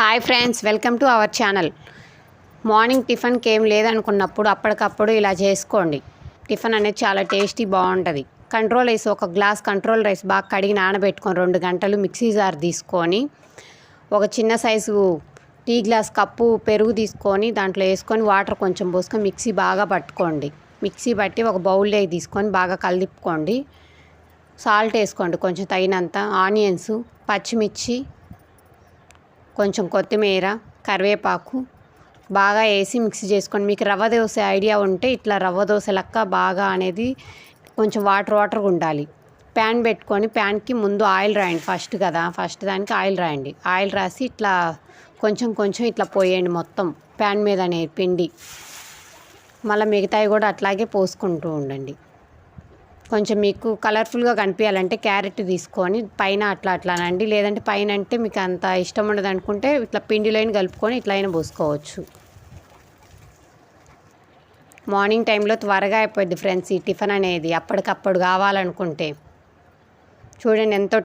Hi friends welcome to our channel morning టిఫిన్కి ఏం లేదనుకున్నప్పుడు అప్పటికప్పుడు ఇలా చేసుకోండి. టిఫిన్ అనేది చాలా టేస్టీ బాగుంటుంది. కంట్రోల్ రైస్ ఒక గ్లాస్ కంట్రోల్ రైస్ బాగా కడిగి నానబెట్టుకొని రెండు గంటలు మిక్సీ జార్ తీసుకొని ఒక చిన్న సైజు టీ గ్లాస్ కప్పు పెరుగు తీసుకొని దాంట్లో వేసుకొని వాటర్ కొంచెం పోసుకొని మిక్సీ బాగా పట్టుకోండి. మిక్సీ పట్టి ఒక బౌల్లో తీసుకొని బాగా కలిపుకోండి సాల్ట్ వేసుకోండి కొంచెం తగినంత. ఆనియన్స్ పచ్చిమిర్చి కొంచెం కొత్తిమీర కరివేపాకు బాగా వేసి మిక్స్ చేసుకోండి మీకు రవ్వ దోశ ఐడియా ఉంటే ఇట్లా రవ్వ దోశ లెక్క బాగా అనేది కొంచెం వాటర్ వాటర్గా ఉండాలి. ప్యాన్ పెట్టుకొని ప్యాన్కి ముందు ఆయిల్ రాయండి ఫస్ట్ కదా ఫస్ట్ దానికి ఆయిల్ రాయండి. ఆయిల్ రాసి ఇట్లా కొంచెం కొంచెం ఇట్లా పోయండి మొత్తం ప్యాన్ మీద అనేది పిండి. మళ్ళీ మిగతావి కూడా అట్లాగే పోసుకుంటూ ఉండండి. కొంచెం మీకు కలర్ఫుల్గా కనిపించాలంటే క్యారెట్ తీసుకొని పైన అట్లా అట్లానండి. లేదంటే పైన అంటే మీకు అంత ఇష్టం ఉండదు అనుకుంటే ఇట్లా పిండిలైన కలుపుకొని ఇట్లా అయినా పోసుకోవచ్చు. మార్నింగ్ టైంలో త్వరగా అయిపోద్ది ఫ్రెండ్స్ ఈ టిఫిన్ అనేది అప్పటికప్పుడు కావాలనుకుంటే. చూడండి ఎంతో